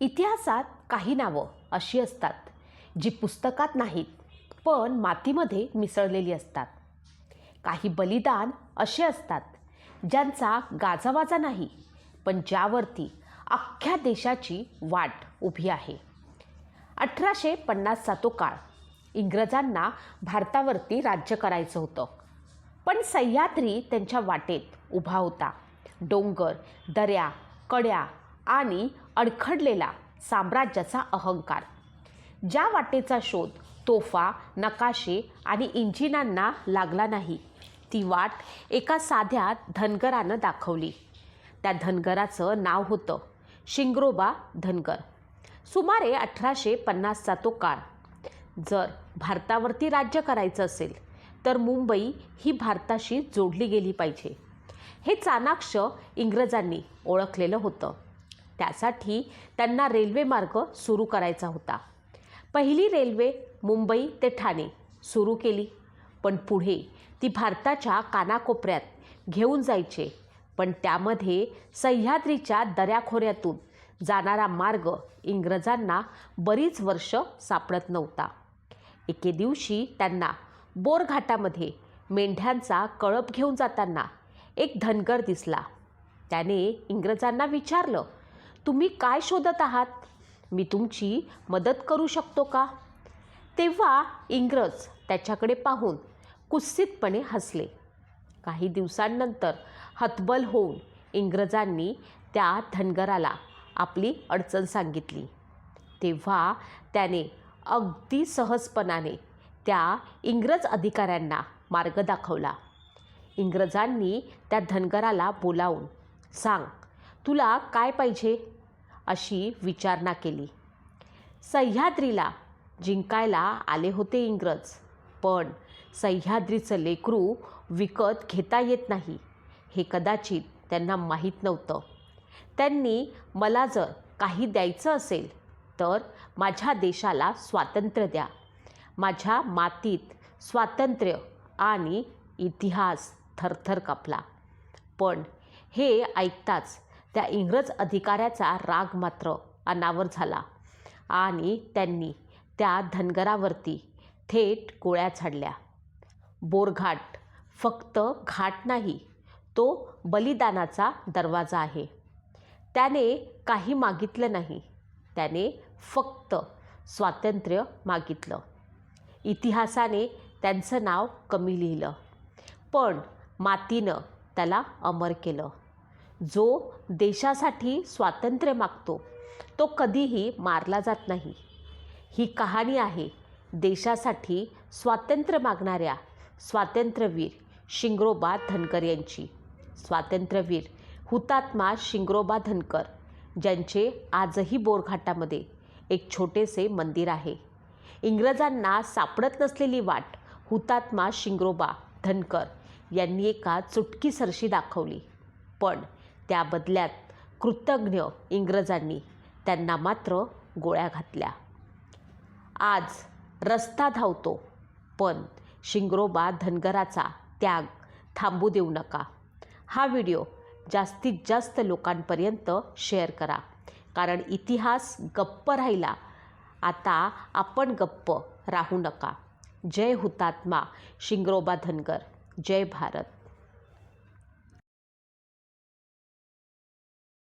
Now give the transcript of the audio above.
इतिहासात काही नावं अशी असतात जी पुस्तकात नाहीत पण मातीमध्ये मिसळलेली असतात. काही बलिदान असे असतात ज्यांचा गाजावाजा नाही पण ज्यावरती अख्ख्या देशाची वाट उभी आहे. अठराशे पन्नासचा तो काळ इंग्रजांना भारतावरती राज्य करायचं होतं. पण सह्याद्री त्यांच्या वाटेत उभा होता. डोंगर दऱ्या कड्या आणि अडखडलेला साम्राज्याचा अहंकार. ज्या वाटेचा शोध तोफा नकाशे आणि इंजिनांना लागला नाही ती वाट एका साध्या धनगरानं दाखवली. त्या धनगराचं नाव होतं शिंगरोबा धनगर. सुमारे अठराशे पन्नासचा तो काळ. जर भारतावरती राज्य करायचं असेल तर मुंबई ही भारताशी जोडली गेली पाहिजे. हे चाणाक्ष इंग्रजांनी ओळखलेलं होतं. त्यासाठी त्यांना रेल्वे मार्ग सुरू करायचा होता. पहिली रेल्वे मुंबई ते ठाणे सुरू केली. पण पुढे ती भारताच्या कानाकोपऱ्यात घेऊन जायचे. पण त्यामध्ये सह्याद्रीच्या दऱ्याखोऱ्यातून जाणारा मार्ग इंग्रजांना बरीच वर्ष सापडत नव्हता. एके दिवशी त्यांना बोरघाटामध्ये मेंढ्यांचा कळप घेऊन जाताना एक धनगर दिसला. त्याने इंग्रजांना विचारलं तुम्ही काय शोधत आहात? मी तुमची मदत करू शकतो का? तेव्हा इंग्रज त्याच्याकडे पाहून कुत्सितपणे हसले. काही दिवसांनंतर हतबल होऊन इंग्रजांनी त्या धनगराला आपली अडचण सांगितली. तेव्हा त्याने अगदी सहजपणाने त्या इंग्रज अधिकाऱ्यांना मार्ग दाखवला. इंग्रजांनी त्या धनगराला बोलावून सांग तुला काय पाहिजे? अशी विचारणा केली. सह्याद्रीला जिंकायला आले होते इंग्रज पण सह्याद्रीचं लेकरू विकत घेता येत नाही हे कदाचित त्यांना माहीत नव्हतं. त्यांनी मला जर काही द्यायचं असेल तर माझ्या देशाला स्वातंत्र्य द्या. माझ्या मातीत स्वातंत्र्य आणि इतिहास थरथर कापला. पण हे ऐकताच त्या इंग्रज अधिकाऱ्याचा राग मात्र अनावर झाला आणि त्यांनी त्या धनगरावरती थेट गोळ्या झाडल्या. बोरघाट फक्त घाट नाही तो बलिदानाचा दरवाजा आहे. त्याने काही मागितलं नाही त्याने फक्त स्वातंत्र्य मागितलं. इतिहासाने त्यांचं नाव कमी लिहिलं पण मातीनं त्याला अमर केलं. जो देशासाठी स्वातंत्र्य मागतो तो कधीही मारला जात नाही. ही कहाणी आहे देशासाठी स्वातंत्र्य मागणाऱ्या स्वातंत्र्यवीर शिंगरोबा धनकर यांची. स्वातंत्र्यवीर हुतात्मा शिंगरोबा धनकर ज्यांचे आजही बोरघाटामध्ये एक छोटेसे मंदिर आहे. इंग्रजांना सापडत नसलेली वाट हुतात्मा शिंगरोबा धनकर यांनी एका चुटकीसरशी दाखवली. पण त्या बदल्यात कृतज्ञ इंग्रजांनी त्यांना मात्र गोळ्या घातल्या. आज रस्ता धावतो पण शिंगरोबा धनगराचा त्याग थांबू देऊ नका. हा व्हिडिओ जास्तीत जास्त लोकांपर्यंत शेअर करा कारण इतिहास गप्प राहिला. आता आपण गप्प राहू नका. जय हुतात्मा शिंगरोबा धनगर. जय भारत.